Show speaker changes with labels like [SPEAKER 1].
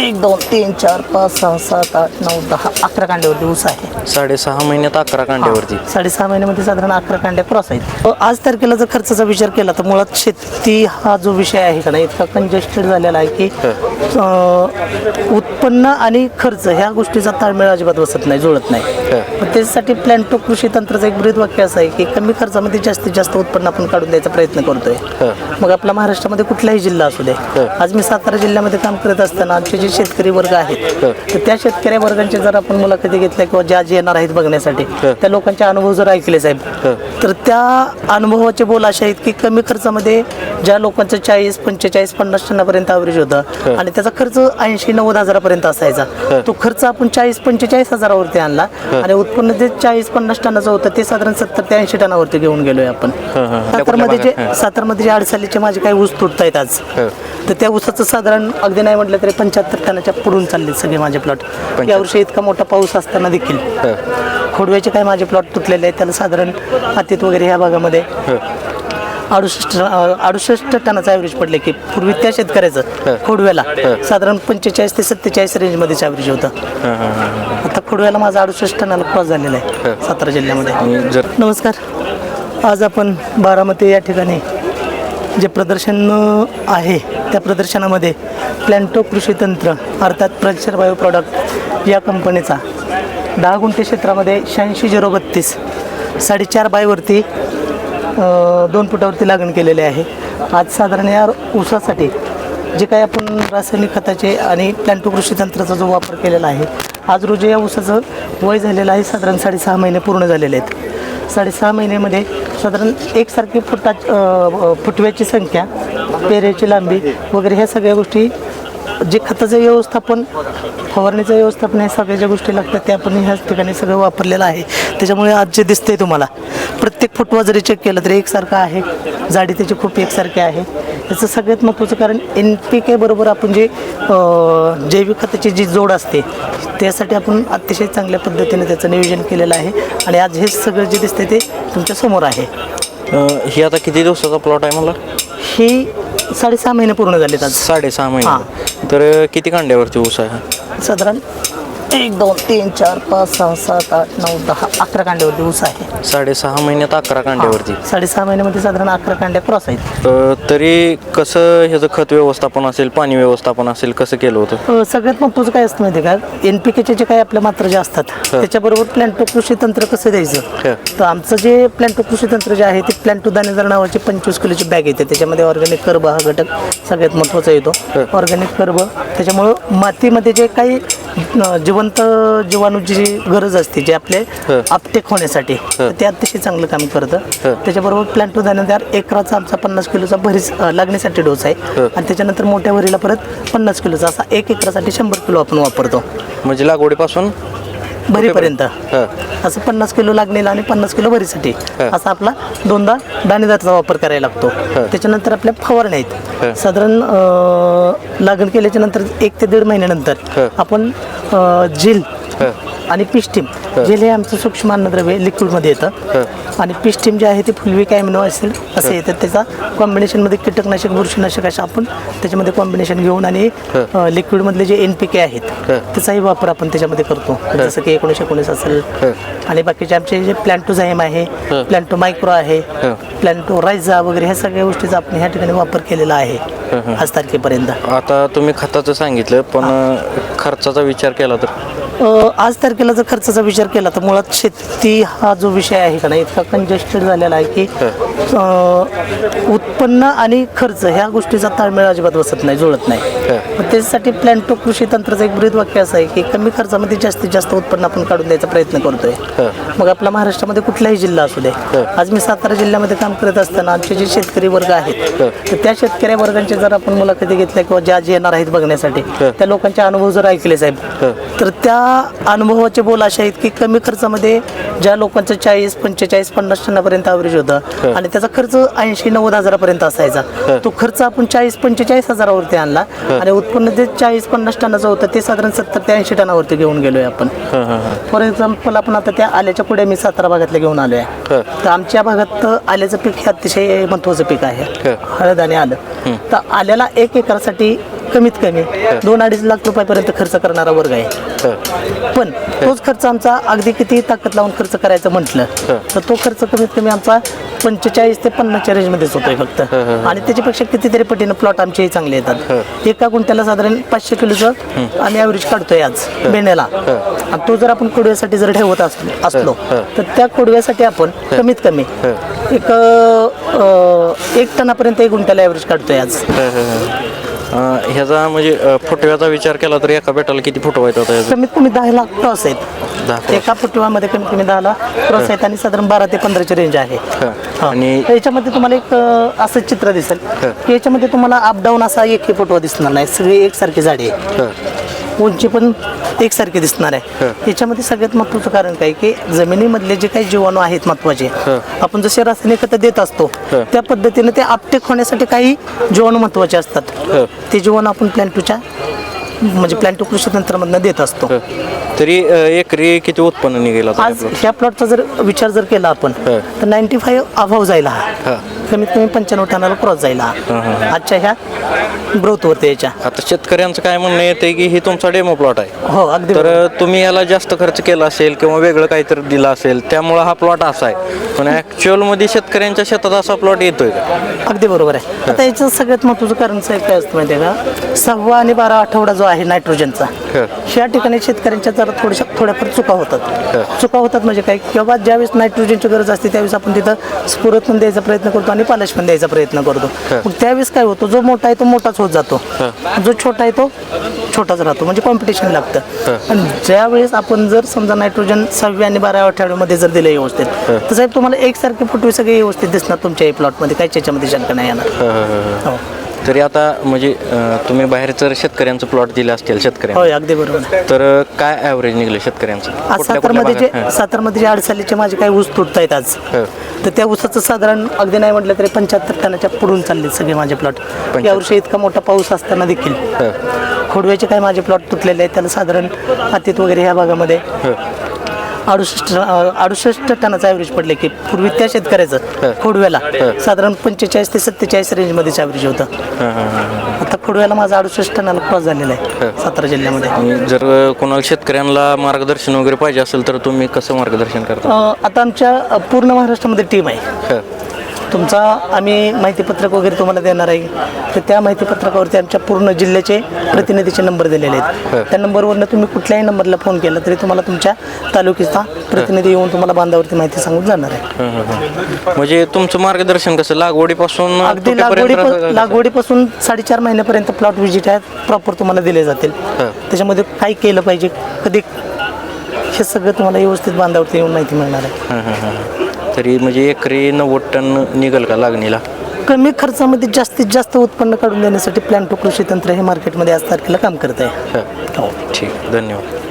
[SPEAKER 1] एक दोन तीन चार पाच सहा सात आठ नऊ दहा अकरा कांड्यावरती ऊस आहे.
[SPEAKER 2] साडेसहा महिन्यात अकरा कांड्यावरती.
[SPEAKER 1] साडेसहा महिन्यामध्ये साधारण अकरा कांड्या क्रॉस आहेत. आज तारखेला जर खर्चाचा विचार केला तर मुळात शेती हा जो विषय आहे का नाही इतका कंजेस्टेड झालेला आहे की अ, उत्पन्न आणि खर्च ह्या गोष्टीचा ताळमेळ अजिबात बसत नाही जुळत नाही. मग त्याच्यासाठी प्लॅन्टो कृषी तंत्राचं एक ब्रीद वाक्य असं आहे की कमी खर्चामध्ये जास्तीत जास्त उत्पन्न आपण काढून द्यायचा प्रयत्न करतोय. मग आपला महाराष्ट्रामध्ये कुठलाही जिल्हा असू दे. आज मी सातारा जिल्ह्यामध्ये काम करत असताना आमचे जे शेतकरी वर्ग आहेत. तर त्या शेतकरी वर्गांचे जर आपण मुलाखती घेतल्या किंवा ज्या जे येणार आहेत बघण्यासाठी त्या लोकांचे अनुभव जर ऐकले साहेब तर त्या अनुभवाचे बोल असे आहेत की कमी खर्चामध्ये ज्या लोकांचं चाळीस पंचेचाळीस पन्नास टनापर्यंत ॲव्हरेज होतं आणि त्याचा खर्च ऐंशी नव्वद हजारापर्यंत असायचा. तो खर्च आपण चाळीस पंचेचाळीस हजारावरती आणला आणि उत्पन्न जे चाळीस पन्नास टनाचं होतं ते साधारण सत्तर ते ऐंशी टनावरती घेऊन गेलोय आपण. सातारमध्ये जे सातारमध्ये जे अडसालीचे माझे काही ऊस तुटत आहेत आज तर त्या ऊसाचं साधारण अगदी नाही म्हटलं तरी पंच्याहत्तर टनाच्या पुढून चालले सगळे माझे प्लॉट यावर्षी इतका मोठा पाऊस असताना देखील. खोडव्याचे काही माझे प्लॉट तुटलेले आहेत त्याला साधारण हातीत वगैरे ह्या भागामध्ये. अडुसष्ट अडुसष्ट टनाचं ॲव्हरेज पडले की पूर्वी त्या शेतकऱ्याचं खोडव्याला. साधारण पंचेचाळीस ते सत्तेचाळीस रेंजमध्येच ॲव्हरेज होतं. आता खोडव्याला माझा अडुसष्ट टनाला क्रॉस झालेला आहे सातारा जिल्ह्यामध्ये. नमस्कार. आज आपण बारामती या ठिकाणी जे प्रदर्शन आहे त्या प्रदर्शनामध्ये प्लॅन्टो कृषी तंत्र अर्थात प्रल्चर बायो प्रॉडक्ट या कंपनीचा दहा गुंठे क्षेत्रामध्ये शहाऐंशी झिरो बत्तीस साडेचार बायवरती दोन फुटावरती लागण केलेले आहे. आज साधारण या ऊसासाठी जे काही आपण रासायनिक खताचे आणि प्लॅन्टो कृषी तंत्राचा जो वापर केलेला आहे आज रोजी या ऊसाचं वय झालेलं आहे साधारण साडेसहा महिने पूर्ण झालेले आहेत. साडेसहा महिन्यामध्ये साधारण एकसारखी फुटा फुटव्याची संख्या पेरेची लांबी वगैरे ह्या सगळ्या गोष्टी जे खताचं व्यवस्थापन फवारणीचं व्यवस्थापन ह्या सगळ्या ज्या गोष्टी लागतात त्या आपण ह्याच ठिकाणी सगळं वापरलेलं आहे. त्याच्यामुळे आज जे दिसतंय तुम्हाला प्रत्येक फुटवा जरी चेक केलं तरी एकसारखं आहे. जाडी त्याची खूप एकसारखी आहे. याचं सगळ्यात महत्त्वाचं कारण एन पी के बरोबर आपण जे जैविक खताची जी जोड असते त्यासाठी आपण अतिशय चांगल्या पद्धतीने त्याचं नियोजन केलेलं आहे. आणि आज हे सगळं जे दिसतंय ते तुमच्यासमोर आहे.
[SPEAKER 2] हे ही आता किती दिवसाचा प्लॉट आहे मला
[SPEAKER 1] ही साडेसहा महिने पूर्ण झालेत आज.
[SPEAKER 2] साडेसहा महिने. तर किती कांड्यावरती ऊस आहे?
[SPEAKER 1] साधारण एक दोन तीन चार पाच सहा सात आठ नऊ दहा अकरा कांड्यावरती ऊस आहे.
[SPEAKER 2] साडेसहा महिन्यात अकरा कांड्यावरती.
[SPEAKER 1] साडेसहा महिन्यामध्ये साधारण अकरा कांड्या क्रॉस आहेत.
[SPEAKER 2] अं, तरी कसं ह्याचं खत व्यवस्थापन असेल पाणी व्यवस्थापन असेल कसं केलं होतं?
[SPEAKER 1] अ, सगळ्यात महत्त्वाचं काय असतं माहिती आहे का एन पी केचे जे काही आपल्या मात्रा जे असतात त्याच्याबरोबर प्लॅन्टो कृषी तंत्र कसं द्यायचं?
[SPEAKER 2] हं.
[SPEAKER 1] तर आमचं जे प्लॅन्टो कृषी तंत्र जे आहे ते प्लॅन्टो दाणेदार नावाची पंचवीस किलोची बॅग येते. त्याच्यामध्ये ऑर्गॅनिक कर्ब हा घटक सगळ्यात महत्त्वाचा येतो. ऑर्गॅनिक कर्ब त्याच्यामुळं मातीमध्ये जे काही जिवंत जीवाणूची जी गरज असते जे आपले. अपटेक होण्यासाठी ते अतिशय चांगलं काम करतं. त्याच्याबरोबर प्लॅन्टो दाणेदार एकराचा आमचा पन्नास किलोचा भरीस लागण्यासाठी डोस आहे. आणि त्याच्यानंतर मोठ्या भरीला परत पन्नास किलोचा असा एक एकरासाठी शंभर किलो आपण वापरतो.
[SPEAKER 2] म्हणजे लागवडीपासून?
[SPEAKER 1] भरीपर्यंत
[SPEAKER 2] हं.
[SPEAKER 1] असं पन्नास किलो लागणीला आणि पन्नास किलो भरीसाठी. असा आपला दोनदा दाणेदारचा वापर करायला लागतो त्याच्यानंतर आपल्या फवारण्या. आहेत साधारण अं, लागण केल्याच्यानंतर एक ते दीड महिन्यानंतर. आपण अं, झील. आणि पिस्टीम जेल हे. आमचं सूक्ष्म अन्नद्रव्य लिक्विडमध्ये येतं. आणि पिस्टीम जे आहे ते फुलविक ॲमिनो ॲसिड असे येतात. त्याचा कॉम्बिनेशनमध्ये कीटकनाशक बुरशीनाशक असं आपण त्याच्यामध्ये कॉम्बिनेशन घेऊन आणि लिक्विडमधले जे एन पी के आहेत त्याचाही वापर आपण त्याच्यामध्ये करतो. जसं की एकोणीसशे एकोणीस असेल. आणि बाकीचे आमचे जे प्लॅन्टोझाईम आहे प्लॅन्टो मायक्रो आहे प्लॅन्टो रायझा वगैरे ह्या सगळ्या गोष्टीचा आपण ह्या ठिकाणी वापर केलेला आहे आज तारखेपर्यंत.
[SPEAKER 2] आता तुम्ही खताचं सांगितलं पण खर्चाचा विचार केला तर?
[SPEAKER 1] आज तारखेला जर खर्चाचा विचार केला तर मुळात शेती हा जो विषय आहे का नाही इतका कंजेस्टेड झालेला आहे की अ, उत्पन्न आणि खर्च ह्या गोष्टीचा ताळमेळ अजिबात बसत नाही जुळत नाही. मग त्याच्यासाठी प्लॅन्टो कृषी तंत्राचं एक ब्रीद वाक्य असं आहे की कमी खर्चामध्ये जास्तीत जास्त उत्पन्न आपण काढून द्यायचा प्रयत्न करतोय. मग आपला महाराष्ट्रामध्ये कुठलाही जिल्हा असू दे आज मी सातारा जिल्ह्यामध्ये काम करत असताना आमचे जे शेतकरी वर्ग आहेत तर त्या शेतकरी वर्गांचे जर आपण मुलाखती घेतल्या किंवा ज्या जे येणार आहेत बघण्यासाठी त्या लोकांचे अनुभव जर ऐकले साहेब तर त्या अनुभवाचे बोल असे आहेत की कमी खर्चामध्ये ज्या लोकांचं चाळीस पंचेचाळीस पन्नास टनापर्यंत ॲव्हरेज होतं आणि त्याचा खर्च ऐंशी नव्वद हजारापर्यंत असायचा. तो खर्च आपण चाळीस पंचेचाळीस हजारावरती आणला आणि उत्पन्न जे चाळीस पन्नास टनाचं होतं ते साधारण सत्तर ते ऐंशी टनावरती घेऊन गेलोय आपण. फॉर एक्झाम्पल आपण आता त्या आल्याच्या पुढे मी सातारा भागातल्या घेऊन आलो आहे तर आमच्या भागात आल्याचं पीक हे अतिशय महत्त्वाचं पीक आहे. हळद आणि आलं. तर आल्याला एक एकरासाठी कमीत कमी दोन अडीच लाख रुपयापर्यंत खर्च करणारा वर्ग आहे. पण तोच खर्च आमचा अगदी किती ताकद लावून खर्च करायचं म्हटलं तर तो खर्च कमीत कमी आमचा पंचेचाळीस ते पन्नासच्या रेंजमध्येच होतोय फक्त. आणि त्याच्यापेक्षा कितीतरी पटीनं प्लॉट आमचे चांगले येतात. एका गुंठ्याला साधारण पाचशे किलोचं आम्ही ॲव्हरेज काढतोय आज बेण्याला. आणि तो जर आपण कोडव्यासाठी जर ठेवत असलो असलो तर त्या कोडव्यासाठी आपण कमीत कमी एक एक टनापर्यंत एक गुंठ्याला ॲव्हरेज काढतोय आज.
[SPEAKER 2] ह्याचा म्हणजे फुटव्याचा विचार केला तर एका बेटाला किती फुटवा येतात
[SPEAKER 1] कमीत कमी दहा लाख क्रॉस आहेत. एका फुटव्यामध्ये कमीत कमी दहा लाख क्रॉस आहेत आणि साधारण बारा ते पंधराची रेंज आहे.
[SPEAKER 2] आणि
[SPEAKER 1] याच्यामध्ये तुम्हाला एक असं चित्र दिसेल की याच्यामध्ये तुम्हाला अप डाऊन असा एकही फोटो दिसणार नाही. सगळी एकसारखी झाडी आहे. उंची पण एकसारखी दिसणार आहे. याच्यामध्ये सगळ्यात महत्त्वाचं कारण काय की जमिनीमधले जे काही जीवाणू आहेत महत्त्वाचे आपण जसे रासायनिक खतं देत असतो त्या पद्धतीने ते आपटेक होण्यासाठी काही जीवाणू महत्त्वाचे असतात. ते जीवाणू आपण प्लॅन्टूच्या म्हणजे प्लॅन्टू कृषी तंत्रामधनं देत असतो.
[SPEAKER 2] तरी एकरी किती उत्पन्न निघेल
[SPEAKER 1] आज ह्या प्लॉटचा जर विचार जर केला आपण तर नाईन्टी फाईव्ह अभाव जायला हा. कमीत कमी पंच्याण्णव टनाला क्रॉस जायला. हा आजच्या ह्या ग्रोथवरती याच्या.
[SPEAKER 2] आता शेतकऱ्यांचं काय म्हणणं येते की हे तुमचा डेमो प्लॉट आहे.
[SPEAKER 1] हो अगदी
[SPEAKER 2] तर तुम्ही याला जास्त खर्च केला असेल किंवा वेगळं काहीतरी दिलं असेल त्यामुळं हा प्लॉट असा आहे. पण ऍक्च्युअलमध्ये शेतकऱ्यांच्या शेतात असा प्लॉट येतोय का?
[SPEAKER 1] अगदी बरोबर आहे. आता याचं सगळ्यात महत्त्वाचं कारण साहेब काय असतं माहिती आहे का? सहावा आणि बारा आठवडा जो आहे नायट्रोजनचा ह्या ठिकाणी शेतकऱ्यांच्या जरा थोड्याशा थोड्याफार चुका होतात. चुका होतात म्हणजे काय? किंवा ज्यावेळेस नायट्रोजनची गरज असते त्यावेळेस आपण तिथं स्फुरत पण द्यायचा प्रयत्न करतो आणि पालश पण द्यायचा प्रयत्न करतो. मग त्यावेळेस काय होतो? जो मोठा आहे तो मोठाच होत जातो. जो छोटा आहे तो छोटाच राहतो. म्हणजे कॉम्पिटिशन लागतं. आणि ज्यावेळेस आपण जर समजा नायट्रोजन सहाव्या आणि बाराव्या आठवड्यामध्ये जर दिलं व्यवस्थित तर साहेब तुम्हाला एकसारखे फुटवे सगळे व्यवस्थित दिसणार तुमच्या या प्लॉटमध्ये काही त्याच्यामध्ये शंका नाही येणार. हो.
[SPEAKER 2] तरी आता म्हणजे अं, तुम्ही बाहेर जर शेतकऱ्यांचं प्लॉट दिलं असतील शेतकऱ्यांना
[SPEAKER 1] होय अगदी बरोबर.
[SPEAKER 2] तर काय ॲव्हरेज निघलं शेतकऱ्यांचं?
[SPEAKER 1] आज
[SPEAKER 2] कुठल्या
[SPEAKER 1] सातारमध्ये जे? सातारमध्ये जे अडसालीचे माझे काही ऊस तुटत आहेत आज
[SPEAKER 2] हं.
[SPEAKER 1] तर त्या ऊसाचं साधारण अगदी नाही म्हटलं तरी पंच्याहत्तर टनाच्या पुढून चालले सगळे माझे प्लॉट यावर्षी इतका मोठा पाऊस असताना देखील. खोडव्याचे काही माझे प्लॉट तुटलेले आहेत त्याला साधारण हातीत वगैरे ह्या भागामध्ये. अडुसष्ट अडुसष्ट टनाचा ॲव्हरेज पडले की पूर्वी त्या शेतकऱ्याचं खोडव्याला. साधारण पंचेचाळीस ते सत्तेचाळीस रेंजमध्येच ॲव्हरेज होतं. आता खोडव्याला माझा अडुसष्ट टनाला क्रॉस झालेला आहे सातारा जिल्ह्यामध्ये.
[SPEAKER 2] जर कोणाला शेतकऱ्यांना मार्गदर्शन वगैरे पाहिजे असेल तर तुम्ही कसं मार्गदर्शन करता?
[SPEAKER 1] आता आमच्या पूर्ण महाराष्ट्रामध्ये टीम आहे. तुमचा आम्ही माहितीपत्रक वगैरे तुम्हाला देणार आहे. तर त्या माहितीपत्रकावरती आमच्या पूर्ण जिल्ह्याचे प्रतिनिधीचे नंबर दिलेले आहेत. त्या नंबरवरनं तुम्ही कुठल्याही नंबरला फोन केला तरी तुम्हाला तुमच्या तालुक्याचा प्रतिनिधी येऊन तुम्हाला बांधावरती माहिती सांगून जाणार आहे.
[SPEAKER 2] हं, हं, हं. म्हणजे तुमचं मार्गदर्शन कसं? लागवडीपासून
[SPEAKER 1] अगदी लागवडी? लागवडीपासून साडेचार महिन्यापर्यंत प्लॉट व्हिजिट आहेत प्रॉपर तुम्हाला दिले जातील. त्याच्यामध्ये काय केलं पाहिजे? कधी हे सगळं तुम्हाला व्यवस्थित बांधावरती येऊन माहिती मिळणार आहे.
[SPEAKER 2] हं, हं, हं. तरी म्हणजे एकरी नव्वद टन निघल का लागणीला?
[SPEAKER 1] कमी खर्चामध्ये जास्तीत जास्त उत्पन्न काढून देण्यासाठी प्लॅन टू कृषी तंत्र हे मार्केटमध्ये आज तारखेला काम करत आहे.
[SPEAKER 2] हं. ठीक. धन्यवाद.